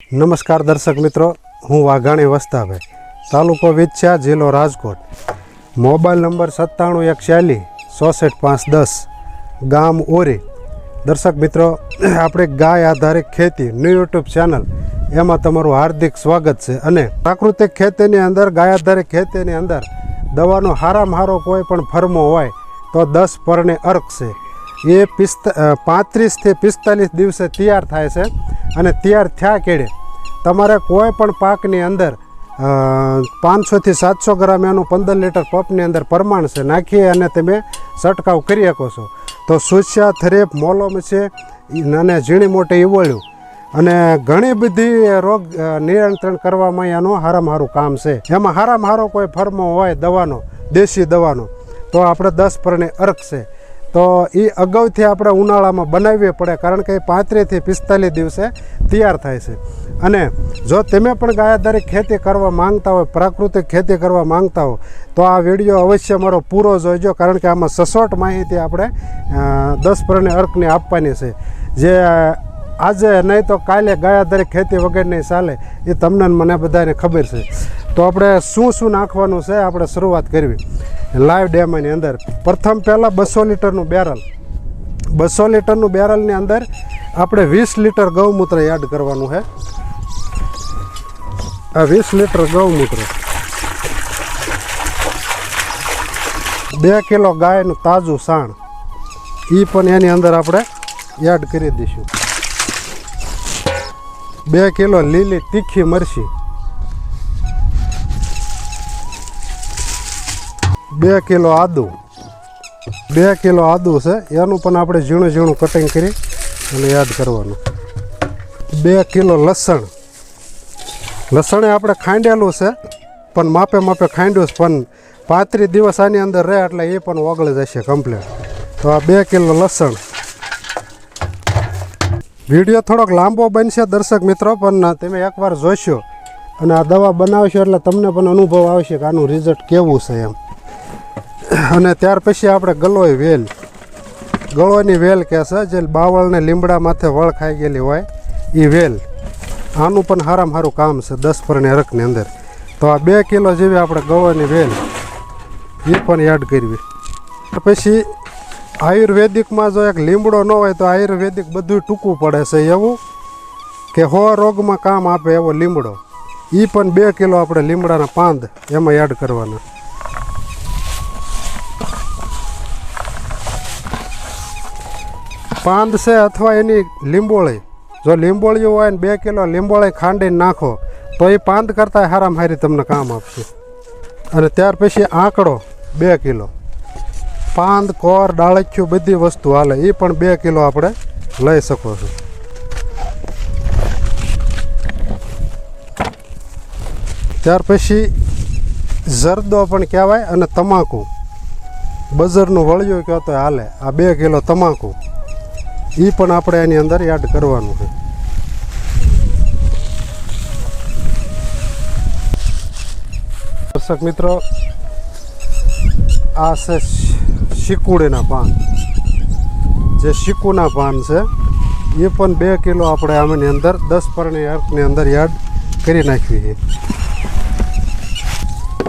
નમસ્કાર દર્શક મિત્રો, હું વાઘાણી વસ્તાભાઈ તાલુકો વિચ્છા જિલ્લો રાજકોટ. મોબાઈલ નંબર સત્તાણું એક ચાલીસ ચોસઠ પાંચ દસ, ગામ ઓરી. દર્શક મિત્રો, આપણે ગાય આધારિત ખેતી ન્યૂ યુટ્યુબ ચેનલ એમાં તમારું હાર્દિક સ્વાગત છે અને પ્રાકૃતિક ખેતીની અંદર, ગાય આધારિત ખેતીની અંદર, દવાનો હારામાં હારો કોઈ પણ ફરમો હોય, તો દસ પરણે અર્ક છે. એ પિસ્તા પાંત્રીસથી પિસ્તાલીસ દિવસે તૈયાર થાય છે અને તૈયાર થયા કેળે તમારે કોઈ પણ પાકની અંદર પાંચસોથી સાતસો ગ્રામ એનું પંદર લીટર પંપની અંદર પરમાણ છે, નાખી અને તમે છંટકાવ કરી શકો છો. તો સુસ્યા, થરેપ, મોલોમ છે અને ઝીણી મોટી ઈવળ્યું. અને ઘણી બધી રોગ નિયંત્રણ કરવામાં એનું હારામાં હારું કામ છે. એમાં હારામાં હારો કોઈ ફર્મો હોય દવાનો, દેશી દવાનો, તો આપણે દસ પરણે અર્ક છે. તો એ અગાઉથી આપણે ઉનાળામાં બનાવવી પડે, કારણ કે એ પાંત્રીસથી પિસ્તાલીસ દિવસે તૈયાર થાય છે. અને જો તમે પણ ગાયાધારી ખેતી કરવા માંગતા હોય, પ્રાકૃતિક ખેતી કરવા માંગતા હો તો આ વીડિયો અવશ્ય મારો પૂરો જોઈજો કારણ કે આમાં સચોટ માહિતી આપણે દસ પરણે અર્કને આપવાની છે. જે આજે નહીં તો કાલે ગાયાધારી ખેતી વગરની ચાલે એ તમને મને બધાને ખબર છે. તો આપણે શું શું નાખવાનું છે, આપણે શરૂઆત કરવી. લાઈવ ડેમની અંદર. પ્રથમ પહેલાં બસો લીટરનું બેરલ બસો લીટરનું બેરલની અંદર આપણે વીસ લીટર ગૌમૂત્ર એડ કરવાનું છે. આ વીસ લીટર ગૌમૂત્ર. બે કિલો ગાયનું તાજું સાણ. એ પણ એની અંદર આપણે એડ કરી દઈશું. બે કિલો લીલી તીખી મરચી. બે કિલો આદું. બે કિલો આદું છે. એનું પણ આપણે ઝીણું ઝીણું કટિંગ કરી અને એડ કરવાનું. બે કિલો લસણ. લસણ આપણે ખાંડેલું છે, પણ માપે માપે ખાંડ્યું છે, પણ પાંત્રીસ દિવસ આની અંદર રહે એટલે એ પણ ઓગળી જશે કમ્પ્લીટ તો આ બે કિલો લસણ. વીડિયો થોડોક લાંબો બનશે દર્શક મિત્રો, પણ તમે એકવાર જોશો અને આ દવા બનાવશો એટલે તમને પણ અનુભવ આવશે કે આનું રિઝલ્ટ કેવું છે એમ. અને ત્યાર પછી આપણે ગલોય વેલ. ગળોની વેલ કહે છે, જે બાવળને લીમડા માથે વળ ખાઈ ગયેલી હોય એ વેલ. આનું પણ સારામાં સારું કામ છે, દસ પરની હરકની અંદર. તો આ બે કિલો જેવી આપણે ગળોની વેલ એ પણ એડ કરવી. પછી આયુર્વેદિકમાં જો એક લીમડો ન હોય તો આયુર્વેદિક બધું ટૂંકું પડે છે એવું કે હો રોગમાં કામ આપે એવો લીમડો. એ પણ બે કિલો આપણે લીમડાના પાંદ એમાં એડ કરવાના. પાંદ છે અથવા એની લીંબોળી. જો લીંબોળીઓ હોય ને બે કિલો લીંબોળી ખાંડીને નાખો, તો એ પાંદ કરતાં હારામાં હારી તમને કામ આપશે. અને ત્યાર પછી આંકડો બે કિલો. પાંદ, કોર ડાળખ્યું બધી વસ્તુ હાલે એ પણ બે કિલો આપણે લઈ શકો છો. ત્યાર પછી જરદો પણ કહેવાય અને તમાકુ. બજરનું વળિયું કહો તો હાલે, આ બે કિલો તમાકુ. એ પણ આપણે એની અંદર એડ કરવાનું છે. દર્શક મિત્રો, આ છે શીકુડીના પાન. જે શીકુના પાન છે, એ પણ બે કિલો આપણે આમાંની અંદર દસ પરણી અર્કની અંદર એડ કરી નાખવી છે.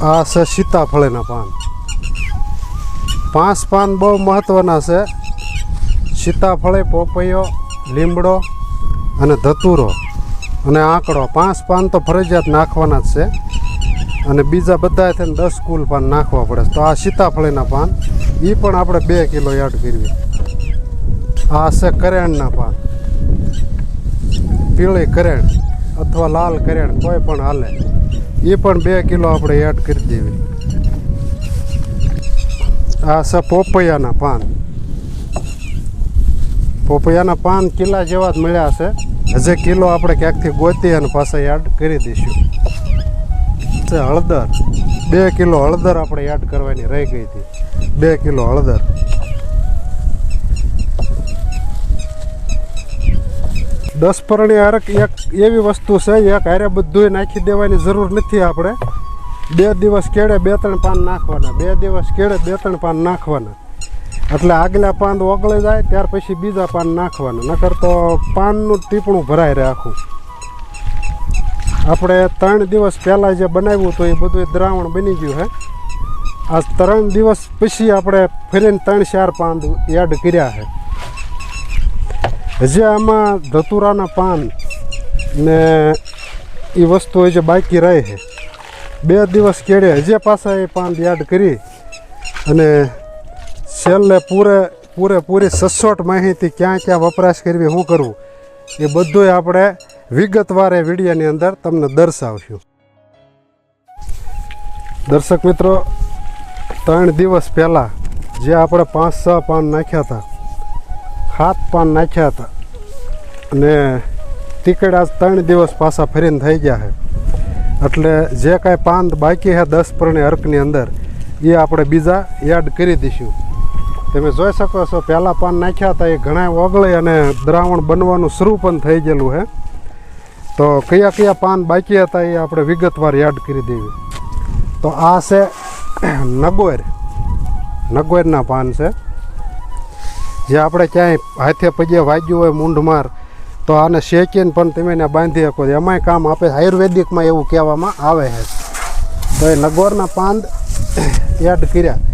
આ છે સીતાફળીના પાન. પાંચ પાન બહુ મહત્ત્વના છે. સીતાફળી પોપૈયો, લીમડો અને ધતુરો અને આંકડો. પાંચ પાન તો ફરજિયાત નાખવાના જ છે. અને બીજા બધા થઈને દસ કુલ પાન નાખવા પડે તો આ સીતાફળીના પાન એ પણ આપણે બે કિલો એડ કરવી આ છે કરેણના પાન. પીળી કરેણ અથવા લાલ કરેણ, કોઈ પણ હાલે. એ પણ બે કિલો આપણે એડ કરી દેવી. આ છે પોપૈયાના પાન. પોપૈયાના પાન કિલ્લા જેવા જ મળ્યા છે. હજે કિલો આપણે ક્યાંકથી ગોતી અને પાછા યાડ કરી દઈશું. છે હળદર. બે કિલો હળદર આપણે યાડ કરવાની રહી ગઈ હતી. બે કિલો હળદર. દસ પરણી એક એવી વસ્તુ છે, એક હારે બધું નાખી દેવાની જરૂર નથી આપણે. બે દિવસ કેળે બે ત્રણ પાન નાખવાના. બે દિવસ કેળે બે ત્રણ પાન નાખવાના. એટલે આગલા પાન ઓગળી જાય, ત્યાર પછી બીજા પાન નાખવાના. નકર તો પાનનું ટીપણું ભરાય રહે આખું. આપણે ત્રણ દિવસ પહેલાં જે બનાવ્યું હતું, એ બધું દ્રાવણ બની ગયું હે. આ ત્રણ દિવસ પછી આપણે ફરીને ત્રણ ચાર પાન એડ કર્યા છે હજી આમાં ધતુરાના પાન ને એ વસ્તુ હજી બાકી રહી છે બે દિવસ કેળે હજી પાછા એ પાન યાદ કરી અને છેલ્લે પૂરે પૂરેપૂરી સચોટ માહિતી ક્યાં ક્યાં વપરાશ કરવી શું કરવું એ બધું આપણે વિગતવાર એ વિડીયોની અંદર તમને દર્શાવશું. દર્શક મિત્રો, ત્રણ દિવસ પહેલાં જે આપણે પાંચ છ પાન નાખ્યા હતા, સાત પાન નાખ્યા હતા, અને ટીકડા ત્રણ દિવસ પાછા ફરીને થઈ ગયા છે. એટલે જે કાંઈ પાન બાકી છે દસ પ્રણી અર્કની અંદર, એ આપણે બીજા એડ કરી દઈશું. તમે જોઈ શકો છો, પહેલાં પાન નાખ્યા હતા, એ ઘણા ઓગળી અને દ્રાવણ બનવાનું શરૂ પણ થઈ ગયેલું છે તો કયા કયા પાન બાકી હતા એ આપણે વિગતવાર યાદ કરી દેવી. તો આ છે નગોર નગોરના પાન છે. જે આપણે ક્યાંય હાથે પગે વાગ્યું હોય મૂંઢમાર, તો આને શેકીને પણ તમે એને બાંધી શકો એમાંય કામ આપે આયુર્વેદિકમાં એવું કહેવામાં આવે છે. તો એ નગોરના પાન યાદ કર્યા.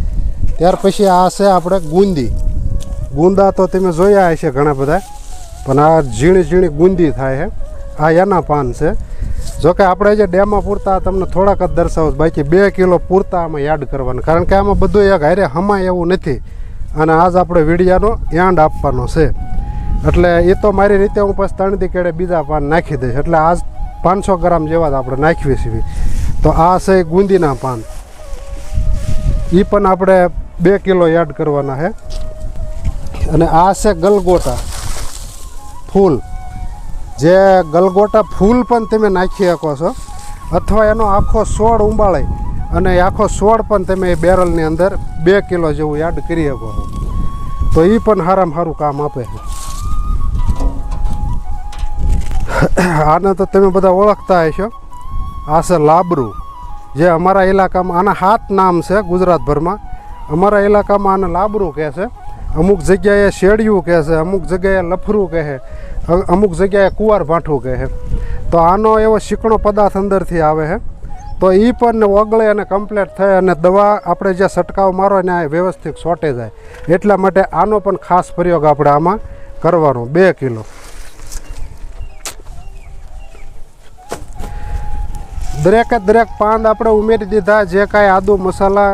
ત્યાર પછી આ છે આપણે ગુંદી. ગુંદા તો તમે જોયા હશે ઘણા બધા, પણ આ ઝીણી ઝીણી ગુંદી થાય છે. આ એના પાન છે. જોકે આપણે જે ડેમાં પૂરતા તમને થોડાક જ દર્શાવું બાકી બે કિલો પૂરતા આમાં યાદ કરવાનું. કારણ કે આમાં બધું એક હારે હમાય એવું નથી. અને આજ આપણે વીડિયાનો એન્ડ આપવાનો છે. એટલે એ તો મારી રીતે હું પછી ત્રણ કેડે બીજા પાન નાખી દઈશ. એટલે આજ પાંચસો ગ્રામ જેવા જ આપણે નાખીએ છીએ તો આ છે ગુંદીના પાન. એ પણ આપણે બે કિલો એડ કરવાના છે અને આ છે ગલગોટા ફૂલ. જે ગલગોટા ફૂલ પણ તમે નાખી શકો છો. અથવા એનો આખો સોળ ઉંબાળાય અને આખો સોળ પણ તમે એ બેરલની અંદર બે કિલો જેવું એડ કરી શકો છો. તો એ પણ સારામાં સારું કામ આપે છે. આને તો તમે બધા ઓળખતા હશો. આ છે લાબરું. જે અમારા ઇલાકામાં આના હાથ નામ છે ગુજરાતભરમાં. અમારા ઇલાકામાં આને લાબરું કહે છે. અમુક જગ્યાએ શેડિયું કહે છે, અમુક જગ્યાએ લફરું કહે અમુક જગ્યાએ કુંવાર ભાંઠું કહે તો આનો એવો શીકણો પદાર્થ અંદરથી આવે છે. તો એ પણ ઓગળે અને કમ્પ્લેટ થાય અને દવા આપણે જે છંટકાવ મારો ને વ્યવસ્થિત છોટે જાય. એટલા માટે આનો પણ ખાસ પ્રયોગ આપણે આમાં કરવાનો. બે કિલો. દરેકે દરેક પાંદ આપણે ઉમેરી દીધા, જે કાંઈ આદુ મસાલા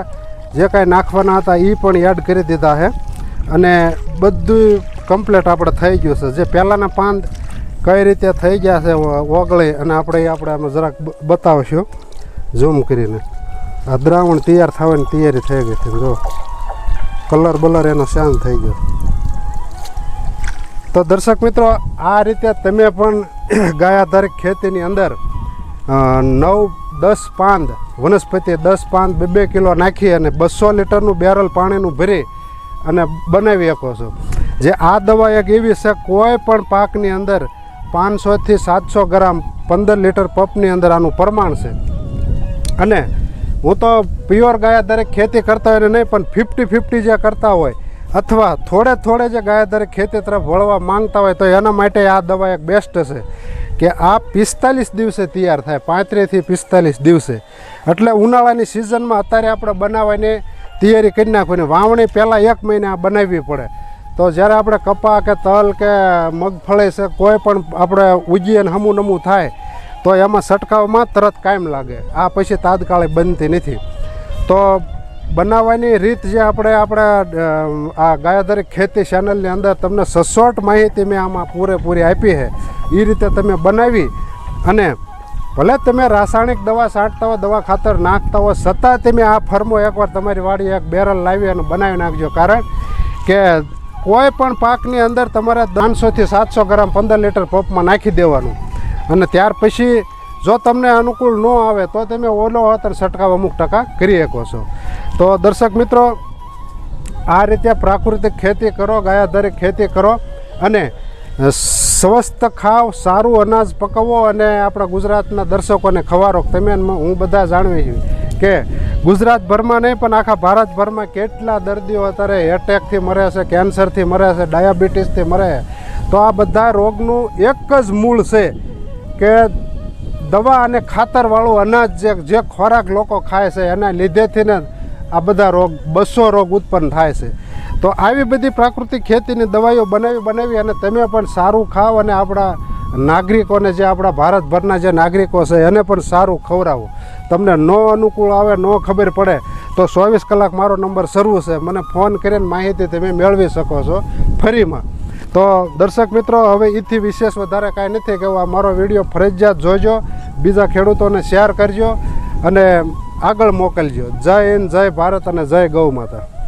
જે કાંઈ નાખવાના હતા એ પણ એડ કરી દીધા છે. અને બધું કમ્પ્લીટ આપણે થઈ ગયું છે. જે પહેલાંના પાન કઈ રીતે થઈ ગયા છે ઓગળી અને આપણે આપણે આમાં જરાક બતાવશું. ઝૂમ કરીને. આ દ્રાવણ તૈયાર થવાની તૈયારી થઈ ગઈ હતી જો કલર બલર એનો શાંત થઈ ગયો. તો દર્શક મિત્રો, આ રીતે તમે પણ ગાયા દરેક ખેતીની અંદર નવ, દસ પાંદ, વનસ્પતિ દસ પાંદ બે બે કિલો નાખી અને બસો લીટરનું બેરલ પાણીનું ભરી અને બનાવી શકો છો. જે આ દવા એક એવી છે, કોઈ પણ પાકની અંદર પાંચસોથી સાતસો ગ્રામ પંદર લીટર પપની અંદર આનું પ્રમાણ છે. અને હું તો પ્યોર ગાયા દરેક ખેતી કરતા હોય નહીં, પણ ફિફ્ટી ફિફ્ટી જે કરતા હોય, અથવા થોડે થોડે જે ગાયા દરેક ખેતી તરફ વળવા માંગતા હોય, તો એના માટે આ દવા એક બેસ્ટ છે. કે આ પિસ્તાલીસ દિવસે તૈયાર થાય પાંત્રીસથી પિસ્તાલીસ દિવસે. એટલે ઉનાળાની સિઝનમાં અત્યારે આપણે બનાવવાની તૈયારી કરી નાખવાની વાવણી પહેલાં એક મહિને બનાવવી પડે. તો જ્યારે આપણે કપા કે તલ કે મગફળી છે, કોઈ પણ આપણે ઉગી અને હમું નમું થાય, તો એમાં છંટકાવમાં તરત કાયમ લાગે. આ પછી તાત્કાલિક બનતી નથી. તો બનાવવાની રીત જે આપણે આપણા આ ગાયાધારી ખેતી ચેનલની અંદર તમને સચોટ માહિતી મેં આમાં પૂરેપૂરી આપી છે. એ રીતે તમે બનાવી અને ભલે તમે રાસાયણિક દવા છાંટતા હો, દવા ખાતર નાખતા હો, છતાં તમે આ ફર્મો એકવાર તમારી વાડી એક બેરલ લાવી અને બનાવી નાખજો. કારણ કે કોઈ પણ પાકની અંદર તમારે ત્રણસોથી સાતસો ગ્રામ પંદર લીટર પંપમાં નાખી દેવાનું. અને ત્યાર પછી જો તમને અનુકૂળ ન આવે તો તમે ઓલો હતર છંટકાવ અમુક ટકા કરી શકો છો. તો દર્શક મિત્રો, આ રીતે પ્રાકૃતિક ખેતી કરો, ગાયાધારી ખેતી કરો અને સ્વસ્થ ખાવ, સારું અનાજ પકવો અને આપણા ગુજરાતના દર્શકોને ખવારો. તમે હું બધા જાણવી છું કે ગુજરાતભરમાં નહીં, પણ આખા ભારતભરમાં કેટલા દર્દીઓ અત્યારે એટેકથી મરે છે કેન્સરથી મરે છે ડાયાબિટીસથી મરે છે. તો આ બધા રોગનું એક જ મૂળ છે કે દવા અને ખાતરવાળું અનાજ જે જે ખોરાક લોકો ખાય છે, એના લીધેથી ને આ બધા રોગ, બસો રોગ ઉત્પન્ન થાય છે. તો આવી બધી પ્રાકૃતિક ખેતીની દવાઈઓ બનાવી બનાવી અને તમે પણ સારું ખાવ અને આપણા નાગરિકોને જે આપણા ભારતભરના જે નાગરિકો છે એને પણ સારું ખવડાવો. તમને ન અનુકૂળ આવે, ન ખબર પડે, તો ચોવીસ કલાક મારો નંબર શરૂ છે. મને ફોન કરીને માહિતી તમે મેળવી શકો છો ફરીમાં. તો દર્શક મિત્રો, હવે એથી વિશેષ વધારે કાંઈ નથી કહેવું. આ મારો વીડિયો ફરજિયાત જોજો, બીજા ખેડૂતોને શેર કરજો અને આગળ મોકલજો. જય હિન્દ જય ભારત અને જય ગૌ માતા.